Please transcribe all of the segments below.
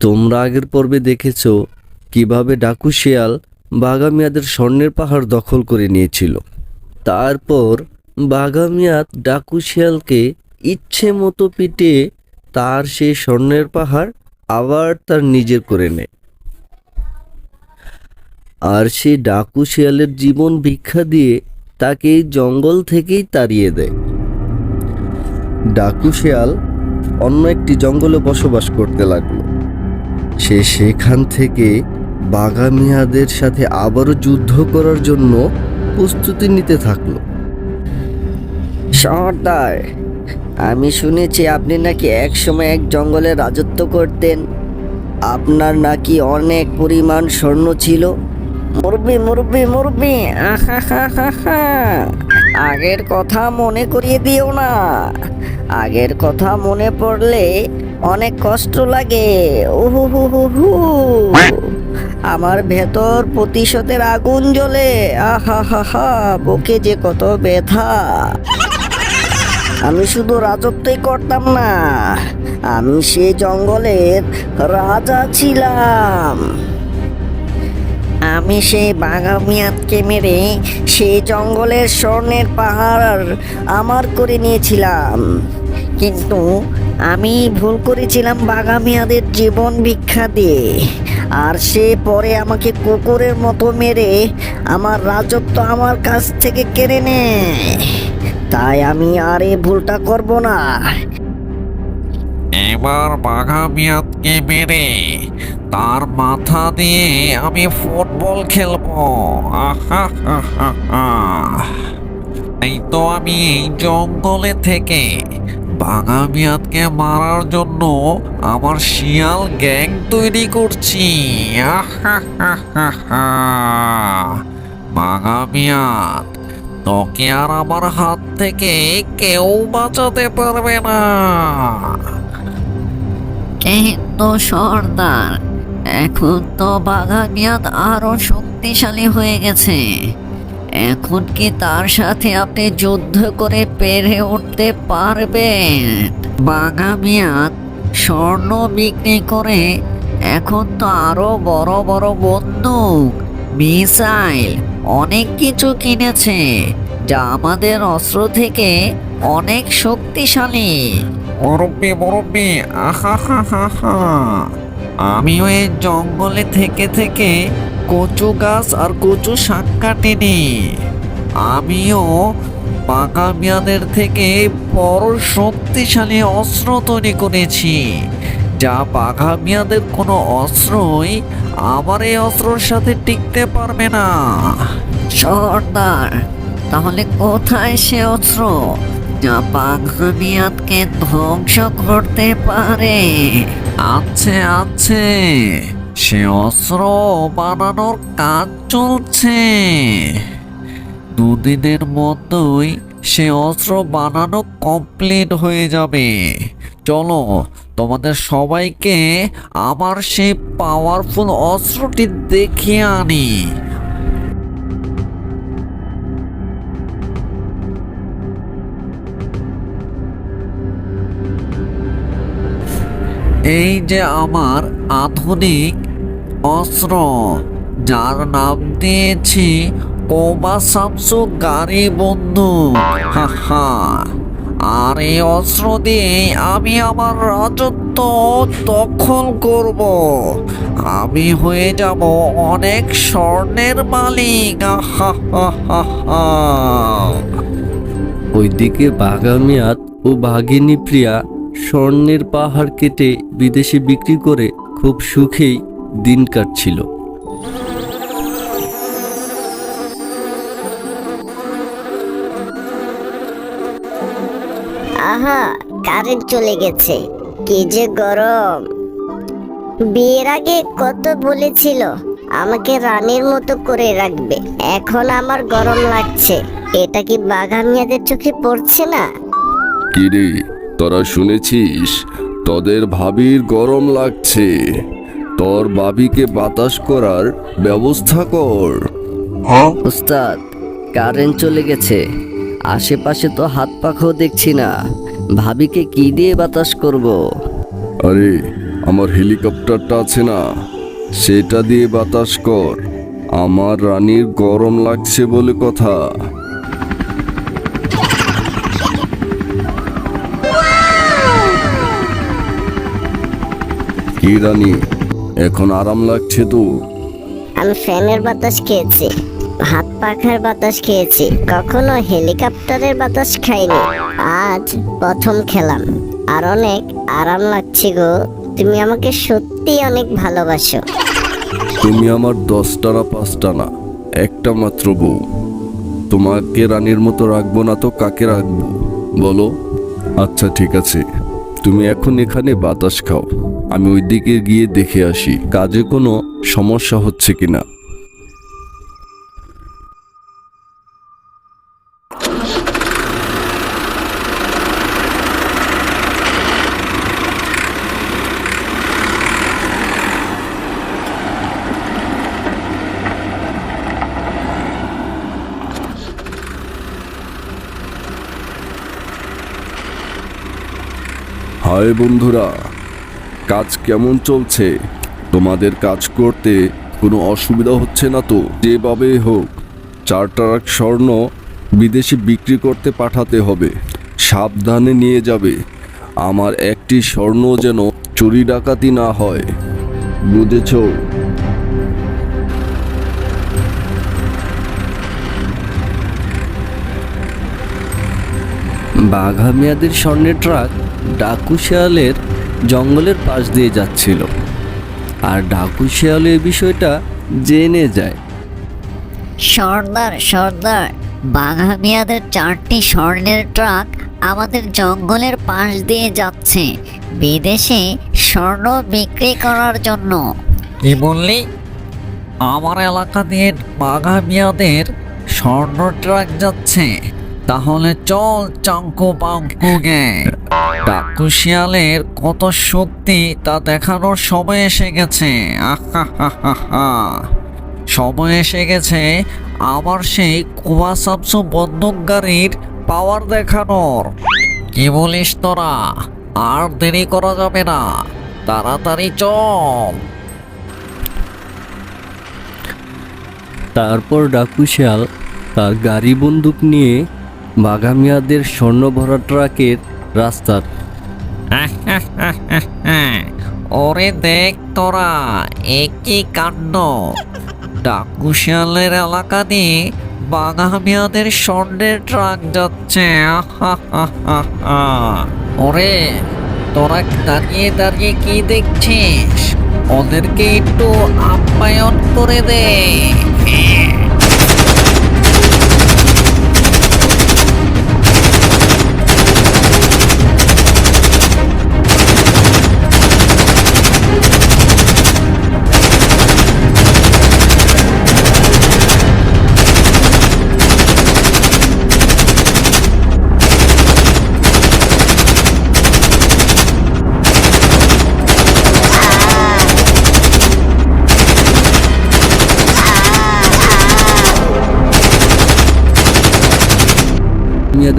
তোমরা আগের পর্বে দেখেছ কীভাবে ডাকু শিয়াল বাগামিয়াদের স্বর্ণের পাহাড় দখল করে নিয়েছিল। তারপর বাগামিয়াদ ডাকু শিয়ালকে ইচ্ছে মতো পিটিয়ে তার সেই স্বর্ণের পাহাড় আবার তার নিজের করে নেয়। আর সেই ডাকু শিয়ালের জীবন ভিক্ষা দিয়ে তাকে এই জঙ্গল থেকেই তাড়িয়ে দেয়। ডাকু শিয়াল অন্য একটি জঙ্গলে বসবাস করতে লাগল। সে সেখান থেকে বাগামিয়াদের সাথে আবারও যুদ্ধ করার জন্য প্রস্তুতি নিতে থাকল। সর্দার, আমি শুনেছি আপনি নাকি এক সময় এক জঙ্গলে রাজত্ব করতেন। আপনার নাকি অনেক পরিমাণ স্বর্ণ ছিল। মুরব্বি মুরব্বি মুরব্বি আগের কথা মনে করিয়ে দিও না। আগের কথা মনে পড়লে অনেক কষ্ট লাগে। উহু, হু হু হু। আমার ভেতর প্রতিশোধের আগুন জ্বলে। আহা হা হা বুকে যে কত ব্যথা। আমি শুধু রাজত্বই করতাম না। আমি সেই জঙ্গলের রাজা ছিলাম। আমি সেই বাঘামিয়াতকে মেরে সেই জঙ্গলের স্বর্ণের পাহাড় আমার করে নিয়েছিলাম। কিন্তু আমি ভুল করেছিলাম বাঘা বাঘামিয়াদের জীবন ভিক্ষা দিয়ে। আর সে পরে আমাকে কুকুরের মতো মেরে আমার রাজত্ব আমার কাছ থেকে কেড়ে নেয়। তাই আমি আর এই ভুলটা করব না। এবার বাঘা মিয়াদকে মেরে তার মাথা দিয়ে আমি ফুটবল খেলব। এই তো আমি এই জঙ্গলে থেকে বাঘা মিয়াদকে মারার জন্য আমার শিয়াল গ্যাং তৈরি করছি। মিয়াদ তোকে আর আমার হাত থেকে কেউ বাঁচাতে পারবে না। কিন্তু সর্দার এখন তো বাঘামিয়াত আরও শক্তিশালী হয়ে গেছে। এখন কি তার সাথে আপনি যুদ্ধ করে পেরে উঠতে পারবেন? বাঘামিয়াত স্বর্ণ বিক্রি করে এখন তো আরও বড় বড় বন্দুক, মিসাইল, অনেক কিছু কিনেছে, যা আমাদের অস্ত্র থেকে অনেক শক্তিশালী। মুরব্বি মুরব্বি, আহা, হা হা হা। আমিও এই জঙ্গলে থেকে থেকে কচু গাছ আর কচু শাক কাটিনি। আমিও পাকা মিয়াদের থেকে বড় শক্তিশালী অস্ত্র তৈরি করেছি। যা বাঘা মিয়াদের কোনো অস্ত্রই আমার এই অস্ত্রর সাথে টিকতে পারবে না। সর্দার, তাহলে কোথায় সে অস্ত্র যা বাঘামিয়াতকে ধ্বংস করতে পারে? আছে আছে। সে অস্ত্র বানানোর কাজ চলছে। দুদিনের মধ্যেই সে অস্ত্র বানানো কমপ্লিট হয়ে যাবে। চলো, তোমাদের সবাইকে আমার সেই পাওয়ারফুল অস্ত্রটি দেখিয়ে আনি। এই যে আমার আধুনিক অস্ত্র, যার নাম দিয়েছি কোবা সামসু গাড়ি বন্ধু। হা আর এই অস্ত্র দিয়ে আমি আমার রাজত্ব দখল করব। আমি হয়ে যাব অনেক স্বর্ণের মালিক। ওইদিকে বাগামিয়াত ও বাঘিনী প্রিয়া স্বর্ণের পাহাড় কেটে বিদেশে বিক্রি করে খুব সুখেই দিন কাটছিল। আহা কারেন্ট চলে গেছে। কি যে গরম। বিয়ের আগে কত বলেছিল আমাকে রানীর মতো করে রাখবে। এখন আমার গরম লাগছে। এটা কি বাঘামিয়াদের চোখে পড়ছে না? কিরে তোরা শুনেছিস তোদের ভাবির গরম লাগছে। তোর বাবিকে বাতাস করার ব্যবস্থা কর। উস্তাদ কারেন্ট চলে গেছে। আশেপাশে তো হাত পাখাও দেখছি না। ভাবিকে কি দিয়ে বাতাস করব। আরে আমার হেলিকপ্টারটা আছে না। সেটা দিয়ে বাতাস কর। আমার রানীর গরম লাগছে বলে কথা। কি রানী? এখন আরাম লাগছে তো? আমি ফ্যানের বাতাস খেয়েছি হাত পাখার বাতাস খেয়েছি কখনো হেলিকপ্টারের বাতাস খাইনি। আজ প্রথম খেলাম আর অনেক আরাম লাগছে গো। তুমি আমাকে সত্যি অনেক ভালোবাসো। তুমি আমার দশটা না পাঁচটা না একটা মাত্র বউ। তোমাকে রানীর মতো রাখব না তো কাকে রাখব? বলো? আচ্ছা ঠিক আছে। তুমি এখন এখানে বাতাস খাও। আমি ওই দিকে গিয়ে দেখে আসি কাজে কোনো সমস্যা হচ্ছে কিনা। হাই বন্ধুরা! কাজ কেমন চলছে? তোমাদের কাজ করতে কোনো অসুবিধা হচ্ছে না তো? যেভাবে হোক চার ট্রাক স্বর্ণ বিদেশে বিক্রি করতে পাঠাতে হবে। সাবধানে নিয়ে যাবে। আমার একটি স্বর্ণ যেন চুরি ডাকাতি না হয়। বুঝেছ? বাঘা মিয়াদের স্বর্ণের ট্রাক ডাকু জঙ্গলের পাশ দিয়ে যাচ্ছিল। আর ডাকু শিয়াল এই বিষয়টা জেনে যায়। সর্দার সর্দার বাঘা মিয়াদের চারটি স্বর্ণের ট্রাক আমাদের জঙ্গলের পাশ দিয়ে যাচ্ছে। বিদেশে স্বর্ণ বিক্রি করার জন্য। কি বললি আমার এলাকা দিয়ে বাঘা মিয়াদের স্বর্ণ ট্রাক যাচ্ছে। তাহলে চল চাঙ্কু বাঙ্কু গে। ডাকু শিয়ালের কত শক্তি তা দেখানোর সময় এসে গেছে। সময় এসে গেছে আবার সেই কুয়া সামসু বন্দুকগাড়ির পাওয়ার দেখানোর। কি বলিস তোরা? আর দেরি করা যাবে না। তাড়াতাড়ি চল। তারপর ডাকু শিয়াল তার গাড়ি বন্দুক নিয়ে বাগামিয়াদের স্বর্ণ ভরা ট্রাকের রাস্তার। ওরে দেখ তোরা, একই কাণ্ড। ডাকুশিয়ালের এলাকা দিয়ে বাঘামিয়াদের স্বর্ণের ট্রাক যাচ্ছে। ওরে, তোরা দাঁড়িয়ে দাঁড়িয়ে কি দেখছিস? ওদেরকে একটু আপ্যায়ন করে দে।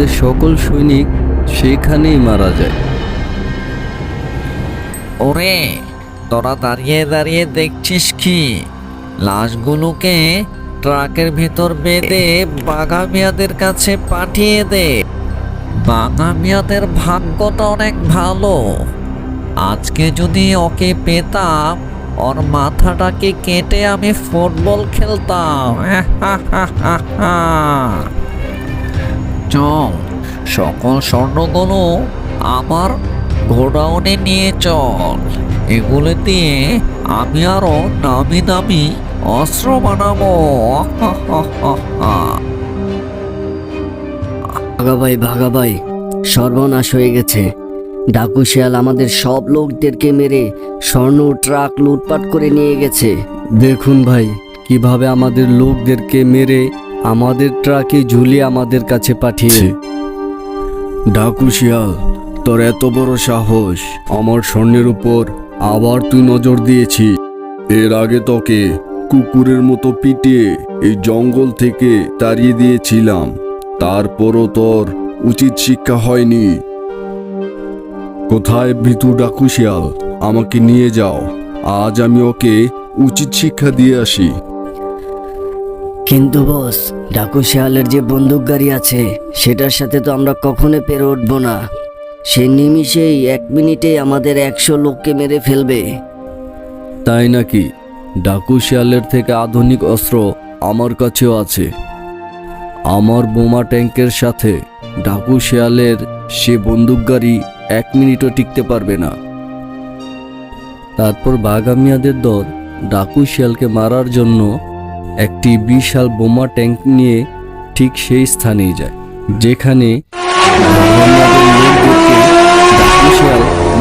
মিয়াদের সকল সৈনিক সেখানেই মারা যায়। ওরে, তোরা দাঁড়িয়ে দাঁড়িয়ে দেখছিস কি? লাশগুলোকে ট্রাকের ভেতর বেঁধে বাগামিয়াদের কাছে পাঠিয়ে দে। বাগামিয়াদের ভাগ্যটা অনেক ভালো। আজকে যদি ওকে পেতাম, ওর মাথাটাকে কেটে আমি ফুটবল খেলতাম। চল সকল স্বর্ণগুলো আমার গোডাউনে নিয়ে চল। এগুলো দিয়ে আমি আরও দামি দামি অস্ত্র বানাবো। ভাগাভাই ভাগাভাই সর্বনাশ হয়ে গেছে। ডাকু শিয়াল আমাদের সব লোকদেরকে মেরে স্বর্ণ ট্রাক লুটপাট করে নিয়ে গেছে। দেখুন ভাই কীভাবে আমাদের লোকদেরকে মেরে আমাদের ট্রাকে ঝুলিয়ে আমাদের কাছে পাঠিয়ে ডাকু শিয়াল তোর এত বড় সাহস। আমার স্বর্ণের উপর আবার তুই নজর দিয়েছি এর আগে তোকে কুকুরের মতো পিটিয়ে এই জঙ্গল থেকে তাড়িয়ে দিয়েছিলাম। তারপরও তোর উচিত শিক্ষা হয়নি। কোথায় ভীতু ডাকু শিয়াল? আমাকে নিয়ে যাও। আজ আমি ওকে উচিত শিক্ষা দিয়ে আসি। কিন্তু বস, ডাকু শেয়ালের যে বন্দুক গাড়ি আছে, সেটার সাথে তো আমরা কখনো পেরে উঠবো না। সে নিমিষেই এক মিনিটে আমাদের একশো লোককে মেরে ফেলবে। তাই নাকি? ডাকু শিয়ালের থেকে আধুনিক অস্ত্র আমার কাছেও আছে। আমার বোমা ট্যাঙ্কের সাথে ডাকু শিয়ালের সে বন্দুক গাড়ি এক মিনিটও টিকতে পারবে না। তারপর বাগামিয়াদের দল ডাকু শিয়ালকে মারার জন্য একটি বিশাল বোমা ট্যাঙ্ক নিয়ে ঠিক সেই স্থানেই যায় যেখানে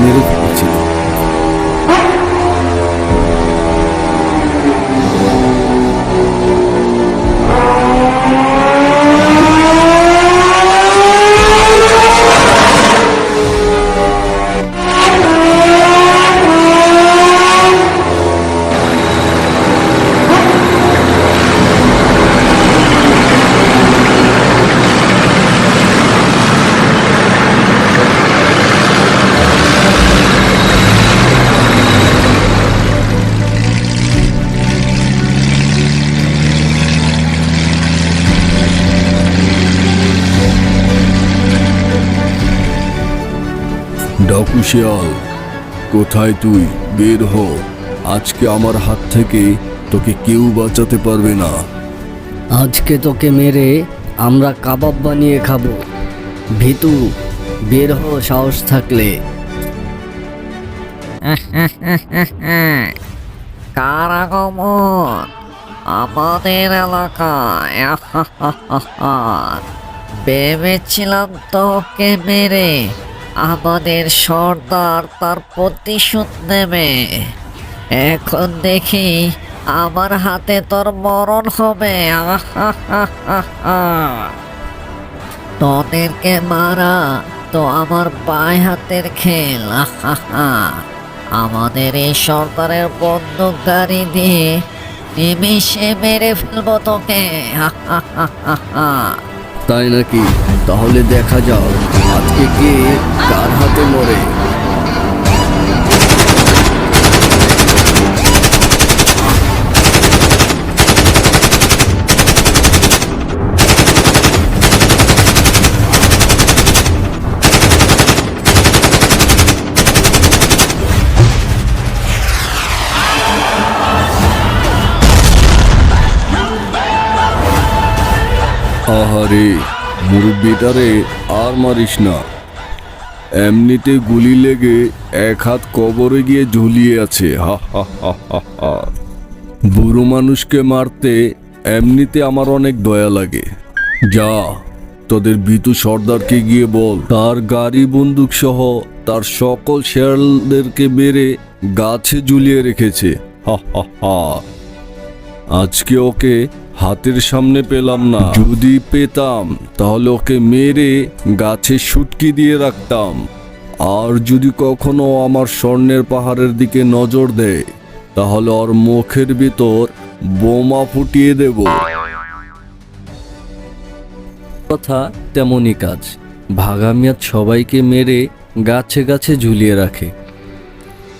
মেরে শিয়াল কোথায় তুই? বের হ। আজকে আমার হাত থেকে তোকে কেউ বাঁচাতে পারবে না। আজকে তোকে মেরে আমরা কাবাব বানিয়ে খাব। ভিতু বের হ সাহস থাকলে। কার আগমন আমাদের এলাকায়। ভেবেছিলাম তোকে মেরে আমাদের সর্দার তার প্রতিশোধ নেবে। এখন দেখি আমার হাতে তোর মরণ হবে। তোদেরকে মারা তো আমার পায়ে হাতের খেল। আমাদের এই সরকারের বন্দুক গাড়ি দিয়ে নিমিষে মেরে ফেলব তোকে। তাই নাকি? তাহলে দেখা যাও আজকে কে কার হাতে মরে। আহারে, মুরব্বিটারে আর মারিস না। এমনিতে গুলি লেগে এক হাত কবরে গিয়ে ঝুলিয়ে আছে। হা হা হা হা হা। বুড়ো মানুষকে মারতে এমনিতে আমার অনেক দয়া লাগে। যা, তোদের বিতু সর্দারকে গিয়ে বল। তার গাড়ি বন্দুক সহ তার সকল শেয়ালদেরকে মেরে গাছে ঝুলিয়ে রেখেছে। হা হা হা। আজকে ওকে হাতের সামনে পেলাম না। যদি পেতাম, তাহলে ওকে মেরে গাছে সুটকি দিয়ে রাখতাম। আর যদি কখনো আমার স্বর্ণের পাহাড়ের দিকে নজর দেয়, তাহলে ওর মুখের ভিতর বোমা ফুটিয়ে দেব। কথা তেমনই কাজ। ভাগামিয়াত সবাইকে মেরে গাছে গাছে ঝুলিয়ে রাখে।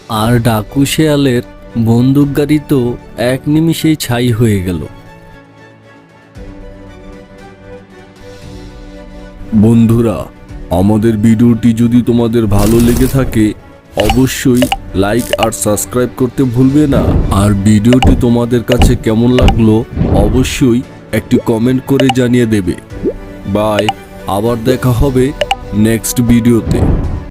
আর ডাকু শেয়ালের বন্দুক গাড়ি তো এক নিমিষেই ছাই হয়ে গেল। বন্ধুরা, আমাদের ভিডিওটি যদি তোমাদের ভালো লেগে থাকে, অবশ্যই লাইক আর সাবস্ক্রাইব করতে ভুলবে না। আর ভিডিওটি তোমাদের কাছে কেমন লাগল, অবশ্যই একটি কমেন্ট করে জানিয়ে দেবে। বাই, আবার দেখা হবে নেক্সট ভিডিওতে।